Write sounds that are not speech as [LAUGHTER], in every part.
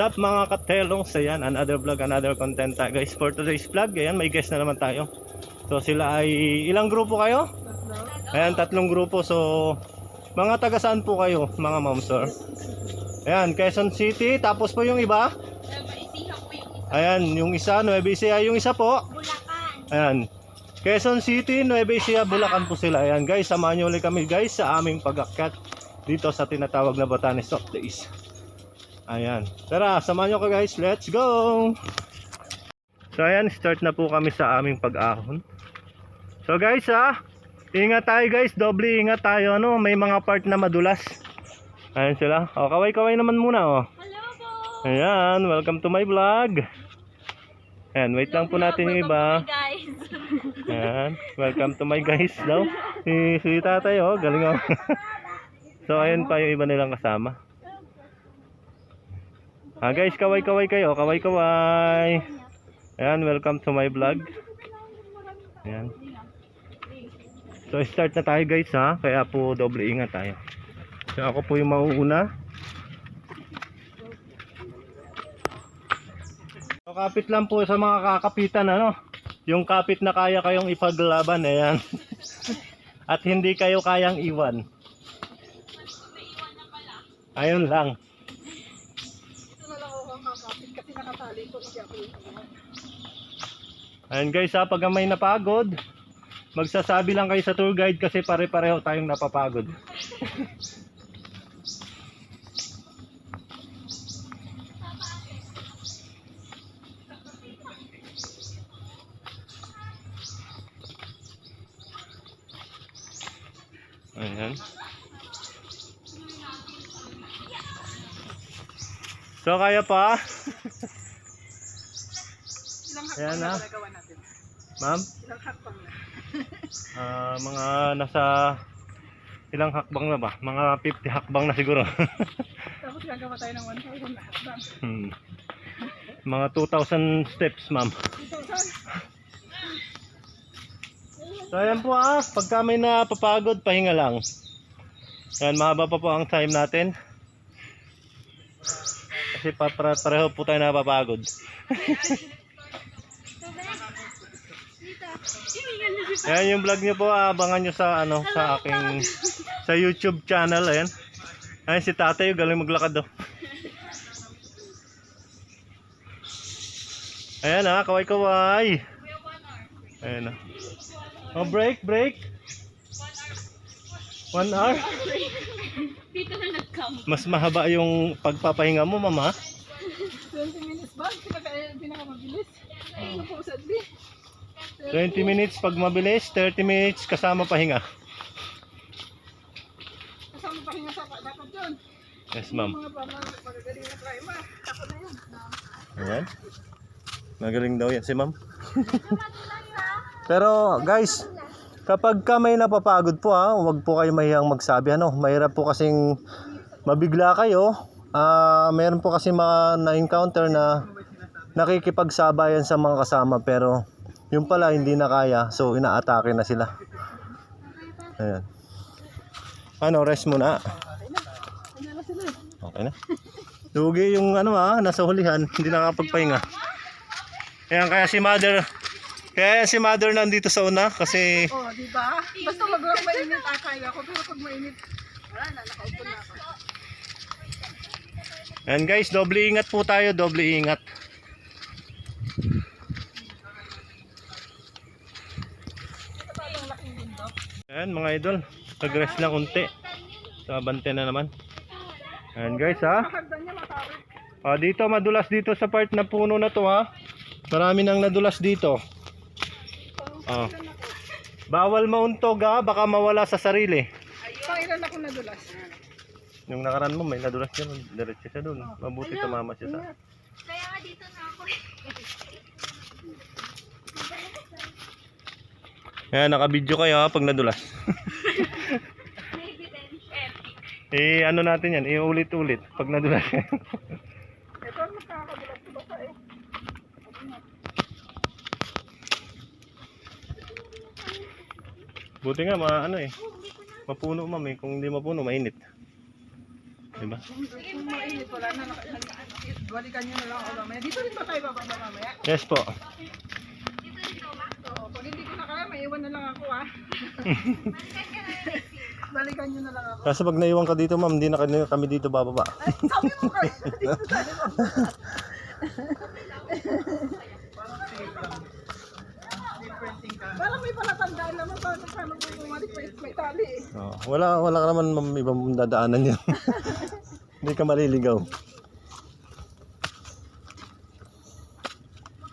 up mga katelong? So yan, another vlog, another content tayo guys. For today's vlog, ayan, may guest na naman tayo. So sila ay, ilang grupo kayo? Ayan, tatlong grupo. So, mga taga saan po kayo, mga ma'am sir? Ayan, Quezon City. Tapos po yung iba? Ayan, yung isa, Nueva Ecija. Yung isa po? Bulacan. Ayan. Quezon City, Nueva Ecija, Bulacan po sila. Ayan guys, samahan nyo ulit kami guys sa aming pag-akyat dito sa tinatawag na Batanes of Days. Ayan. Tara, samahan nyo ko guys. Let's go! So ayan, start na po kami sa aming pag-ahon. So guys ha, ingat tayo guys. Doble ingat tayo. Ano, may mga part na madulas. Ayan sila. O, kaway-kaway naman muna oh. Hello po. Ayan, welcome to my vlog. Ayan, wait lang po natin yung iba. Guys. [LAUGHS] Ayan, welcome to my guys daw. Si, si tatay oh, galing oh. [LAUGHS] so ayun pa yung iba nilang kasama. Ah guys, kaway-kaway kayo, kaway-kaway. Ayan, welcome to my vlog. Ayan. So start na tayo guys ha, kaya po doble ingat tayo. So ako po yung mauuna. So kapit lang po sa mga kakapitan ano. Yung kapit na kaya kayong ipaglaban, ayan. [LAUGHS] At hindi kayo kayang iwan. Ayun lang. Ayun guys ha, pag may napagod, magsasabi lang kayo sa tour guide kasi pare-pareho tayong napapagod. Ayan. So kaya pa? [LAUGHS] Ayan na natin? Ma'am? Ilang hakbang na? Ah, mga nasa ilang hakbang na ba? Mga 50 hakbang na siguro. [LAUGHS] Tapos gagawa tayo ng 1,000 na hakbang. hmm. Mga 2,000 steps, ma'am. 2,000? So ayan po ah, pagka may napapagod, pahinga lang. Ayan, mahaba pa po ang time natin. Kasi pa pareho po tayo napapagod. [LAUGHS] Ayan yung vlog nyo po, abangan nyo sa ano, sa aking sa YouTube channel, ayan. Ayan si tatay, galing maglakad oh. Ayan ah, kaway-kaway. Ayan ah. Oh, break, break. One hour? Dito na nag-come. Mas mahaba yung pagpapahinga mo, mama. 20 minutes ba? Pinaka, pinakamabilis? Ano po, sadly? 20 minutes pag mabilis, 30 minutes kasama pahinga. Kasama pa rin sa dapat yun. Yes, ma'am. Pagagaling na prima. Ako na yun. Ayan. Magaling daw yan si ma'am. [LAUGHS] Pero guys, kapag ka may napapagod po ha, huwag po kayo mahiyang magsabi. Ano, mahirap po kasing mabigla kayo. Ah, meron po kasi mga na-encounter na nakikipagsabayan sa mga kasama pero yung pala hindi na kaya so inaatake na sila. Ayan. Ano, rest muna. Okay na. Lugi yung ano ah, nasa hulihan, hindi nakakapagpahinga. Ayan, kaya si mother, kaya si mother nandito sa una kasi Oh, di ba? Basta wag lang mainit, ah, kaya ko. Pero pag mainit, wala na, nakaupo na ako. Ayan guys, doble ingat po tayo, doble ingat. Ito pa itong laking bundok. Ayan mga idol, nag-rest lang unti. So, abante na naman. Ayan guys ha. Ah, dito madulas dito sa part na puno na to ha. Marami nang nadulas dito. Ah. Bawal mauntog ha, baka mawala sa sarili. Pangilan ako nadulas. Yung nakaraan mo, may nadulas siya, diretso siya doon. Mabuti tumama siya sa... Kaya nga dito na ako. Ayan, nakabidyo kayo ha, pag nadulas. [LAUGHS] Eh, ano natin yan, iulit-ulit pag nadulas. Ito ang nakakadulas-dulas pa eh. Buti nga, ma, ano eh, mapuno ma'am eh. Kung hindi mapuno, mainit. Diba? Kung mainit, wala na. balikan nyo na lang ako mamaya. Dito rin ba tayo bababa mamaya? Yes po. Ko na lang ako ah. [LAUGHS] balikan nyo na lang ako. Kasi pag naiwan ka dito ma'am, hindi na kami- kami dito bababa. Ay, sabi mo kayo, dito tayo bababa. Parang may palatandaan naman paano paano kung bumalik may, may tali eh. Oh, wala wala ka naman ma'am ibang dadaanan yan. [LAUGHS] hindi ka maliligaw.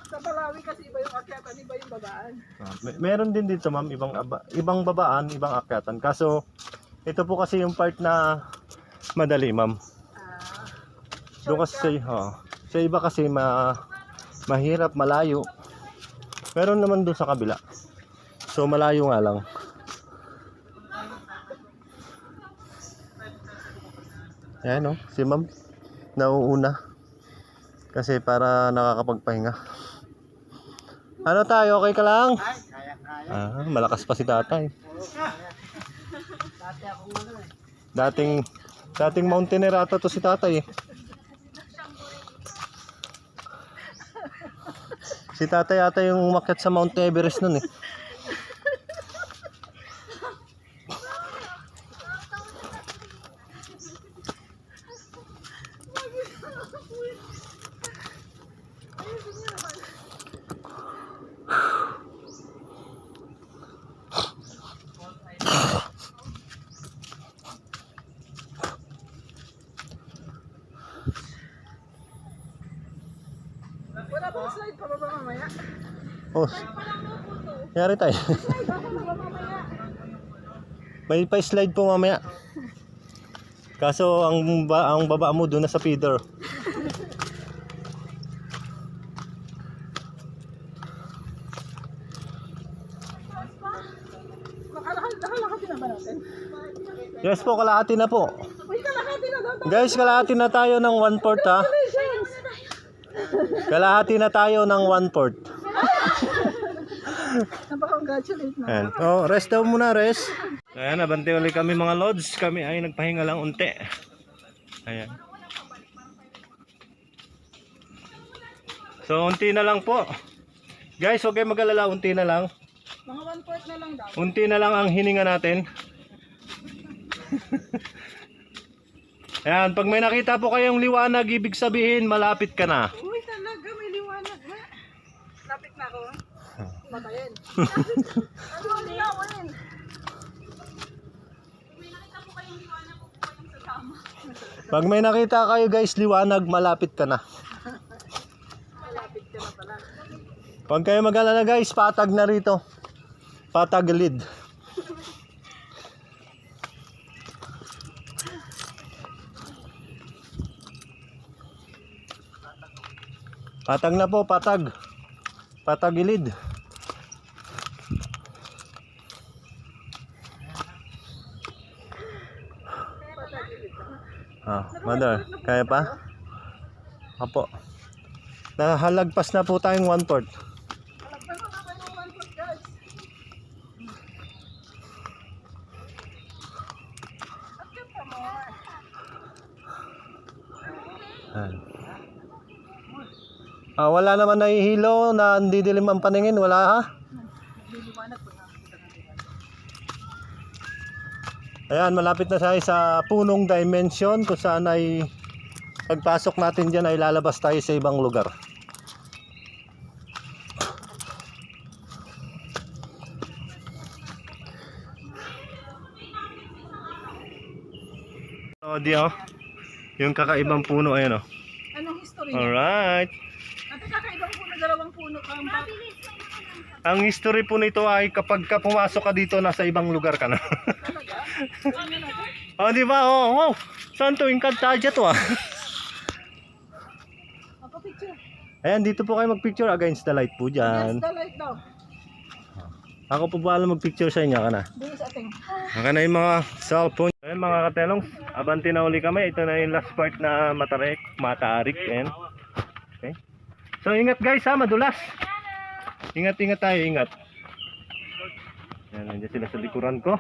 Sa Palawi kasi iba yung akyatan, iba yung babaan. Ah, may- meron din dito ma'am ibang aba, ibang babaan, ibang akyatan. Kaso ito po kasi yung part na madali ma'am. Ah, Doon kasi sa, oh, sa iba kasi ma, mahirap, malayo. Meron naman doon sa kabila. So malayo nga lang. Ayan oh, si ma'am. Nauuna. Kasi para nakakapagpahinga. Ano tayo, okay ka lang? Ah, malakas pa si tatay. Dating dating mountaineer ata to si tatay eh. Si tatay ata yung umakyat sa Mount Everest nun eh. wala pang slide pa ba ba mamaya? Oh. Yari tayo. Slide ako na ba mamaya? May pa-slide po mamaya. Kaso ang ba ang baba mo doon na sa feeder. Yes po, kalahati na po. Guys, kalahati na tayo ng 1 port ha. Kalahati na tayo ng 1 port. Napaka-congratulate na. Oh, rest daw muna, rest. Ayan, abante ulit kami mga lods. Kami ay nagpahinga lang unti. Ayan. So, unti na lang po. Guys, huwag kayong mag-alala, unti na lang. Mga one fourth na lang daw. Unti na lang ang hininga natin. Ayan, pag may nakita po kayong liwanag, ibig sabihin malapit ka na. Uy, talaga, may liwanag na. Lapit na ako. Matayin. [LAUGHS] [LAUGHS] ano ang liwanag? Pag may nakita kayo guys, liwanag, malapit ka na. Malapit ka na pala. Huwag kayo mag-alala guys, patag na rito. Patag lead. Patag na po, patag. Patag gilid. Ah, mother, kaya pa? Apo. Nahalagpas na po tayong one port. Ah, wala naman nahihilo na hindi dilim ang paningin, wala ha? May liwanag po nakikita natin. Ayan, malapit na tayo sa punong dimension kung saan ay pagpasok natin dyan ay lalabas tayo sa ibang lugar. O, di oh. Yung kakaibang puno, ayan oh. Anong history niya? Alright. Ate, kakaibang puno, dalawang puno. Ang Ang history po nito ay kapag ka pumasok ka dito, nasa ibang lugar ka na. [LAUGHS] Oh, di ba? Oh, wow. Saan to? Encantadia to ah. Ayan, dito po kayo magpicture against the light po dyan. the light daw. Ako po ba magpicture sa inyo ka na? Sa ating. Maka na yung mga cellphone. Ayun mga katelong, abanti na uli kami. Ito na yung last part na matarek, mataarik. Ayan. Okay. So ingat guys ha, madulas. Ingat, ingat tayo, ingat. Ayan, nandiyan sila sa likuran ko.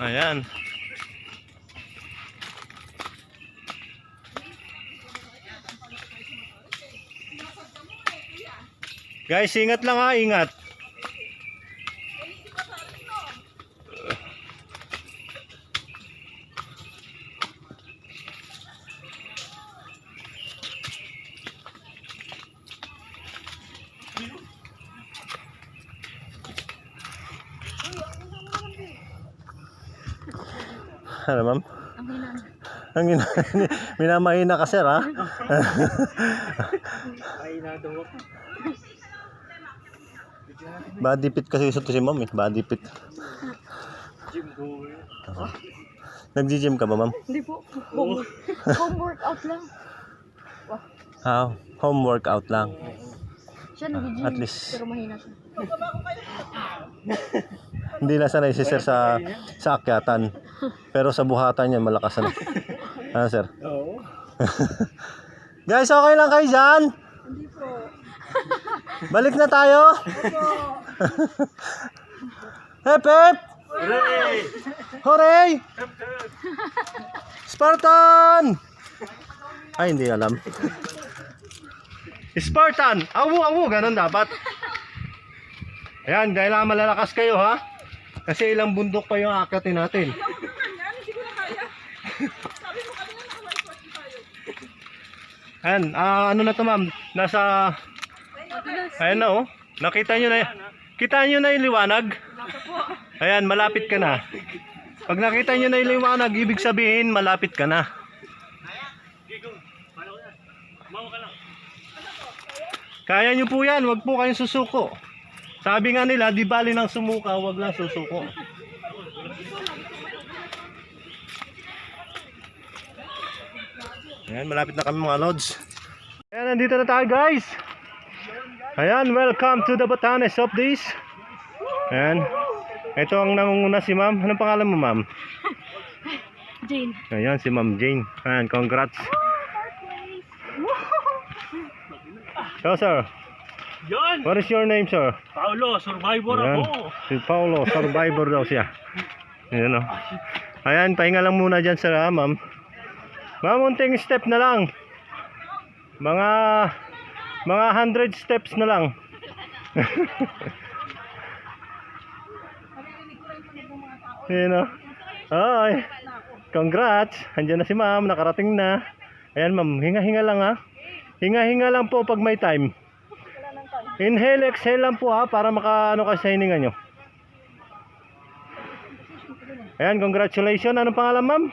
Ayan. Guys, ingat lang ha, ingat. Ano ma'am? Ang ina, [LAUGHS] minamahina ka sir ha? Body fit kasi gusto to si ma'am eh, body fit. Nag-gym ka ba ma'am? Hindi po. Home, home workout lang. Ah, home workout lang. Siya nag-gym. At least. Pero mahina siya. Hindi na sanay si sir sa, sa akyatan. Pero sa buhatan niya malakas na. Ano [LAUGHS] sir? Oo. [LAUGHS] Guys, okay lang kayo dyan? Hindi po. [LAUGHS] Balik na tayo? hep hep! Hooray! Hooray! Spartan! Ay, hindi alam. Spartan! Awu, awu, ganun dapat. Ayan, kailangan malalakas kayo ha. Kasi ilang bundok pa yung akatin natin. Tayo. Ayan, ah, ano na to ma'am? Nasa, ayan na oh. Nakita nyo na, kita nyo na yung liwanag? Ayan, malapit ka na. Pag nakita nyo na yung liwanag, ibig sabihin, malapit ka na. Kaya nyo po yan, wag po kayong susuko. Sabi nga nila, di bali ng sumuka, wag lang susuko. Ayan, malapit na kami mga lods. Ayan, nandito na tayo guys. Ayan, welcome to the Batanes of this. Ayan. Ito ang nangunguna si ma'am. Anong pangalan mo ma'am? [LAUGHS] Jane. Ayan, si ma'am Jane. Ayan, congrats. So sir, Yan! what is your name sir? Paolo, survivor Ayan, ako! si Paulo, survivor daw siya. Ayan o. Ayan, pahinga lang muna dyan sir ha, ma'am. Ma'am, unting step na lang. Mga, mga 100 steps na lang. [LAUGHS] Ayan o. Ay, congrats. Andiyan na si ma'am, nakarating na. Ayan ma'am, hinga-hinga lang ha. Hinga-hinga lang po pag may time. Inhale, exhale lang po ha para makaano kayo sa hininga nyo. Ayan, congratulations. Anong pangalan ma'am?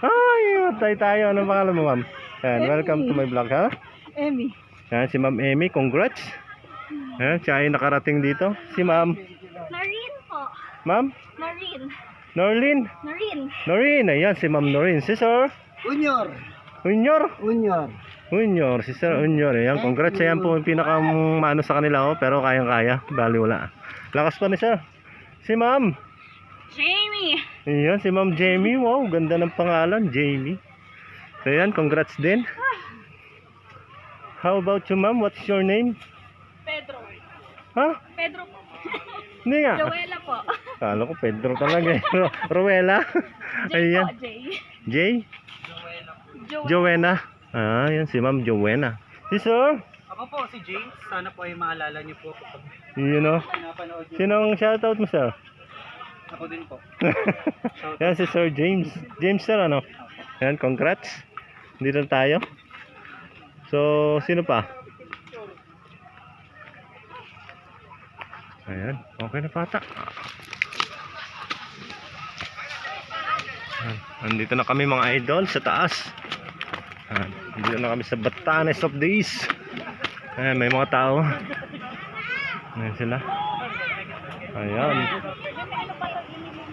Ay, tayo tayo. Anong pangalan mo ma'am? Ayan, welcome to my vlog ha. Emmy. Ayan, si ma'am Amy, congrats. Ayan, siya ay nakarating dito. Si ma'am, Noreen po. ma'am, Noreen. Norlin. Noreen. Noreen, ayan, si ma'am Noreen. Si sir, Unyor! Unyor. Unyor! Unyor, si Sir Unyor. Ayan, congrats. Ayan po yung pinakamano sa kanila. Oh, pero kayang-kaya. Bali wala. Lakas pa ni Sir. Si Ma'am. Jamie. Ayan, si Ma'am Jamie. Wow, ganda ng pangalan. Jamie. So ayan, congrats din. How about you, Ma'am? What's your name? Pedro. Ha? Pedro po. Hindi nga. Joella po. Kala ko Pedro talaga eh. Rowella. Jay Ayan. po. Jay. Jay? Jo- Joanna. Ah, yan si Ma'am Joanna. Si Sir? Ako po si James. Sana po ay maalala niyo po kapag You know. pinapanood niyo. Sinong shoutout mo, Sir? Ako din po. [LAUGHS] Yan si Sir James. James sir ano? Yan, congrats. Dito tayo. So, sino pa? Ayan, okay na pata. Ayan, Andito na kami mga idol sa taas. Ayan, Andito na kami sa Batanes of Days. Ayan, may mga tao. Ayan sila. Ayan.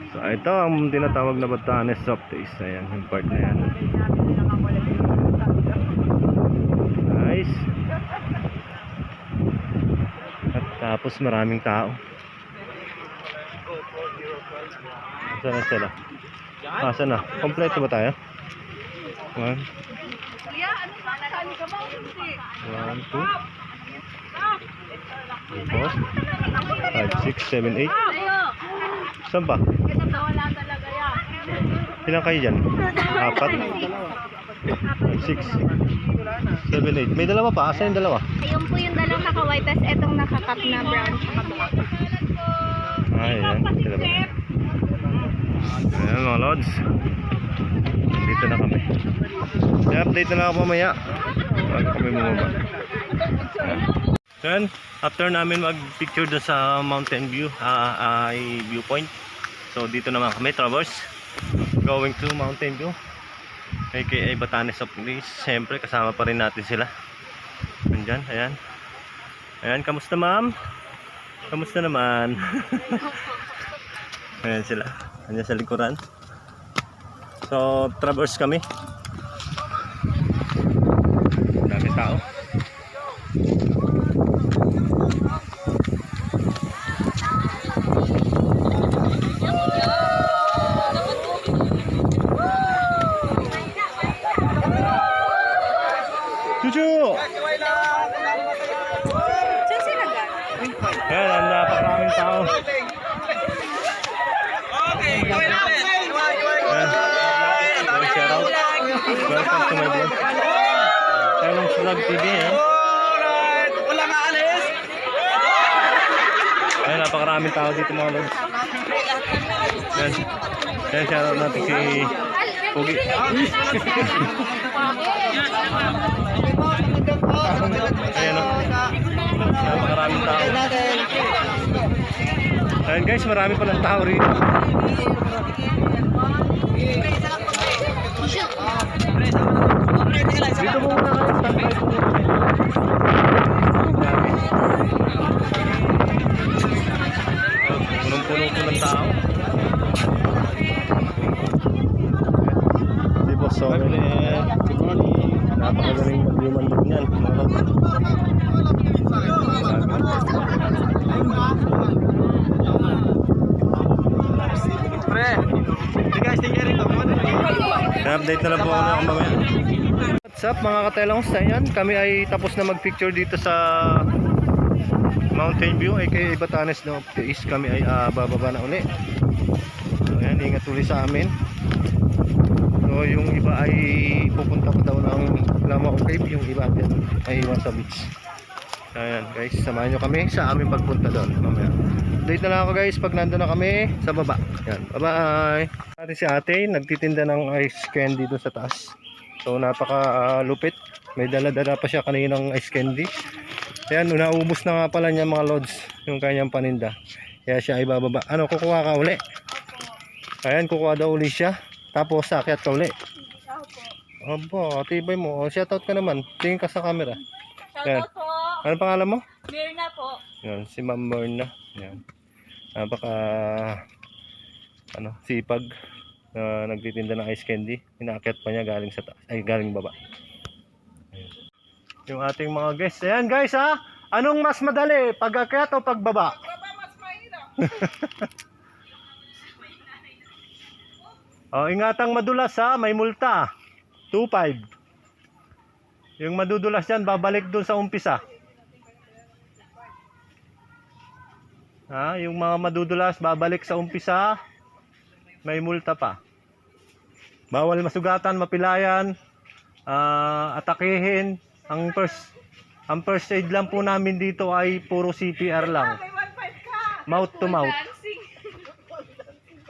So ito ang tinatawag na Batanes soft taste. Ayan, yung part na yan. Nice. At tapos maraming tao. Saan na sila? Ah, saan na? Kompleto ba tayo? One, 1, 2, 4, 5, 6, 7, 8. Saan ba? Ilan kayo dyan? Apat? 6, 7, 8. May dalawa pa? Asan yung dalawa? Ayun po yung dalawang naka-white tapos etong naka-cup na brown tsaka black. Ay, ah, yan. Sila? Ayan mga lods. Dito na kami. I-update na lang ako mamaya. Bago kami bumaba. Yan, after namin mag-picture doon sa mountain view, ah, ay viewpoint. So dito naman kami, traverse. Going to mountain view. AKA Batanes of Police. Siyempre, kasama pa rin natin sila. Nandyan, ayan. Ayan, kamusta ma'am? Kamusta naman? [LAUGHS] Ayan sila. Ayan sa likuran. So, traverse kami. carro. Napakaraming tao. Ayan guys, marami palang tao rito. Dito muna guys, standby po muna. Punong-puno po ng tao. Morning. Napakagaling mag-lumandog niyan. mga lods. Pre! Guys, tingnan ako. update na lang po ako na mamaya. What's up mga katelongs? Ayan, kami ay tapos na mag-picture dito sa Mountain View aka Batanes no East kami ay ah, bababa na uli. So ayan, ingat uli sa amin. So yung iba ay pupunta pa daw ng Lamao Cave, yung iba ay iwan sa beach. Ayan guys, samahan nyo kami sa aming pagpunta doon mamaya. Update na lang ako guys pag nandun na kami sa baba. Yan, bye bye. Ate si ate, nagtitinda ng ice candy doon sa taas. So napaka ah, lupit. May dala-dala pa siya kaninang ice candy. Ayan, naubos na nga pala niya mga lods yung kanyang paninda. Kaya siya ay bababa. Ano, kukuha ka uli? Ayan, kukuha daw uli siya. Tapos sakyat ka uli. Aba, tibay mo. O, shoutout ka naman. Tingin ka sa camera. Ayan. po. Ano pangalan mo? Mirna po. Yan, si Ma'am Myrna. Yan. Napaka ano, sipag na nagtitinda ng ice candy. Inaakyat pa niya galing sa taas, ay galing baba. Ayan. Yung ating mga guests. Ayan guys ha. Anong mas madali? Pag-akyat o pagbaba? Baba, mas mahirap. [LAUGHS] Oh, ingatang madulas ha, may multa. 2.5. Yung madudulas yan, babalik dun sa umpisa. Ha, yung mga madudulas, babalik sa umpisa. May multa pa. Bawal masugatan, mapilayan, ah, atakihin. Ang first ang first aid lang po namin dito ay puro CPR lang. May 1.5 ka. Mouth to mouth. Dancing.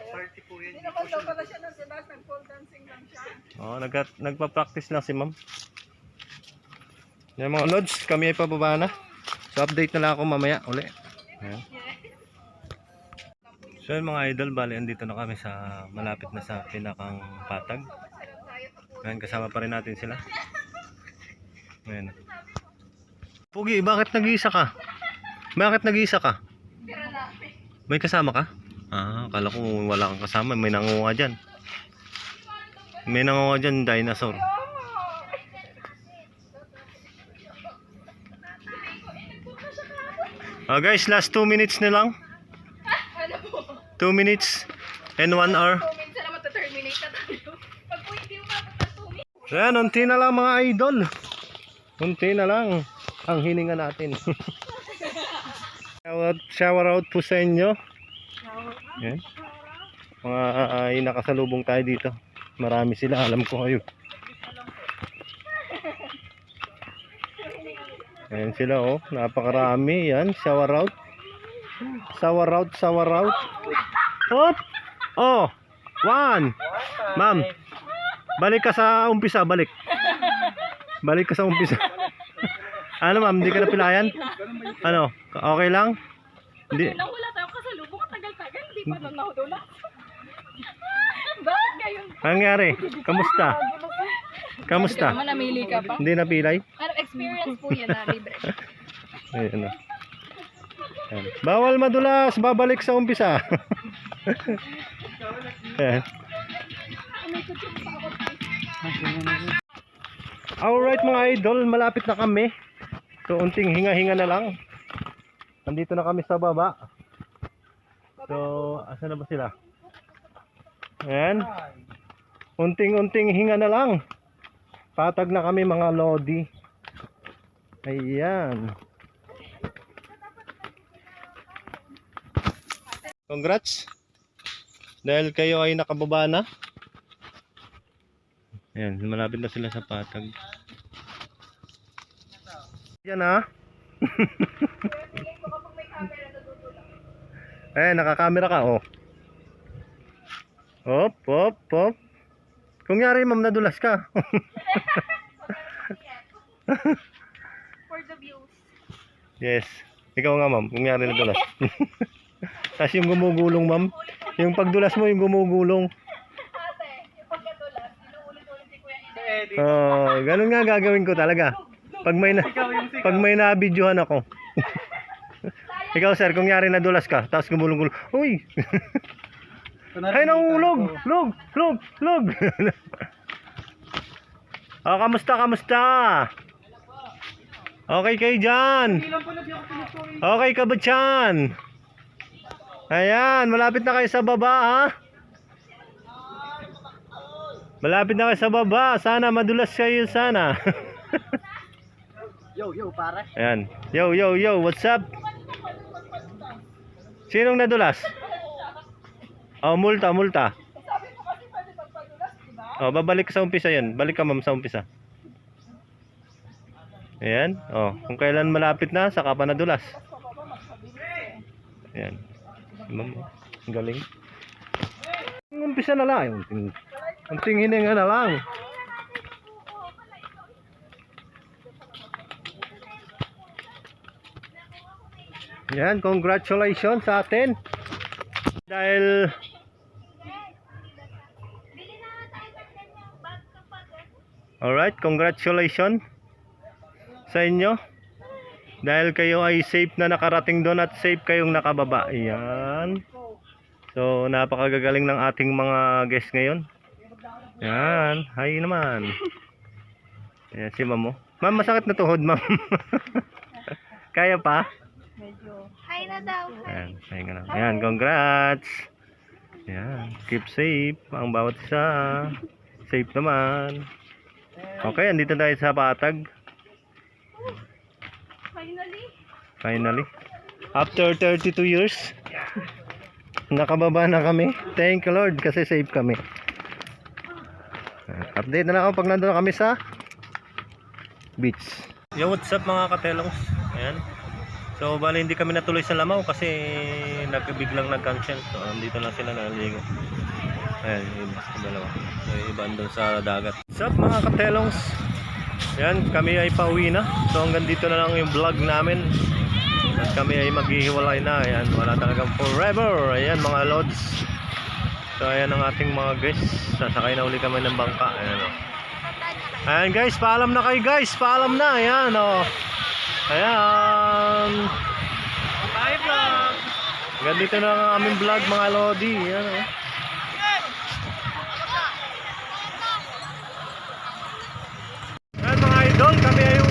Party po yun. Hindi naman daw pala siya ng Sebas, nag-pole dancing lang siya. Oh, nag nagpa-practice lang si ma'am. Yan mga lods, kami ay pababa na. So update na lang ako mamaya uli. Ayan. So yun mga idol, bali andito na kami sa malapit na sa pinakang patag. Ayan, kasama pa rin natin sila. Ayan. Pugi, bakit nag-iisa ka? Bakit nag-iisa ka? May kasama ka? Ah, akala ko wala kang kasama, may nangunga dyan. May nangunga dyan, dinosaur. Ah guys, last 2 minutes na lang. 2 minutes and 1 hour. Minsan naman to-terminate na tayo. Pag po hindi umabot ng 2 minutes. Ayan, unti na lang mga idol. Unti na lang ang hininga natin. shower, shower out po sa inyo. Ayan. Mga uh, nakasalubong tayo dito. Marami sila, alam ko kayo. Ayan sila oh, napakarami. Yan, shower out. Shower out, shower out. Hop! Oh! One! Ma'am, balik ka sa umpisa, balik. Balik ka sa umpisa. ano ma'am, hindi ka na pilayan? Ano, okay lang? Hindi. Nang wala tayong kasalubong, katagal-tagal, hindi pa nang nahudula. Bakit gayon? Anong nangyari? Kamusta? Kamusta? Naman namili ka pa. Hindi napilay? Ano, experience po yan na libre. [LAUGHS] Ayan na. Ayan. Bawal madulas, babalik sa umpisa. [LAUGHS] Ayan. Alright mga idol, malapit na kami. So unting hinga-hinga na lang. Nandito na kami sa baba. So, asa na ba sila? Ayan. Unting-unting hinga na lang. Patag na kami mga lodi. Ayan. Congrats. Dahil kayo ay nakababa na. Ayan, malapit na sila sa patag. Yan ah. [LAUGHS] eh, nakakamera ka oh. Hop, hop, hop. Kung yari ma'am nadulas ka. [LAUGHS] For the views. Yes. Ikaw nga ma'am, kung yari nadulas. [LAUGHS] Tapos yung gumugulong ma'am. Yung pagdulas mo yung gumugulong. Ate, yung pagkatulas, inuulit-ulit si Kuya Ine. Oh, ganun nga gagawin ko talaga. Pag may na, pag may na-videohan ako. [LAUGHS] Ikaw sir, kung yari nadulas ka, tapos gumulong-gulong. Uy! Ay, nahulog! Log! Log! Log! oh, [LAUGHS] kamusta, kamusta? Okay kayo dyan? Okay ka ba dyan? Ayan, malapit na kayo sa baba ha? Malapit na kayo sa baba. Sana madulas kayo sana. [LAUGHS] Yo, yo, pare. Ayan. Yo, yo, yo. What's up? Sinong nadulas? Oh, multa, multa. Oh, babalik sa umpisa yan. Balik ka ma'am sa umpisa. Ayan. Oh, kung kailan malapit na, saka pa nadulas. Ayan. Ma'am, oh. Ang galing. Umpisa na lang. Unting, unting hininga na lang. Yan, congratulations sa atin. Dahil Alright, congratulations sa inyo. Dahil kayo ay safe na nakarating doon at safe kayong nakababa. Yan. So, napakagagaling ng ating mga guests ngayon. Yan. Hi naman. Yan si ma'am. oh. Ma'am, masakit na tuhod, ma'am. [LAUGHS] Kaya pa? Hi na daw. Ayan, pahinga lang. Ayan, congrats. Ayan, keep safe ang bawat isa. Safe naman. Okay, andito tayo sa Patag. Finally. Finally. After 32 years, nakababa na kami. Thank you Lord kasi safe kami. Update na lang ako pag nandun na kami sa beach. Yo, what's up mga katelongs? Ayan. So, bali hindi kami natuloy sa Lamaw kasi nagbiglang nag-cancel. So, andito lang sila naligo. Ayan, iba sa dalawa. Yung iba andun sa dagat. What's mga katelongs? Ayan, kami ay pauwi na. So, hanggang dito na lang yung vlog namin. At kami ay maghihiwalay na. Ayan, wala talagang forever. Ayan, mga lods. So, ayan ang ating mga guests. Sasakay na uli kami ng bangka. Ayan, o. Ayan guys, paalam na kayo guys. Paalam na. Ayan, o. Ayan. Bye, vlog. Hanggang dito na ang aming vlog mga lodi. Ayan, o. cortando também aí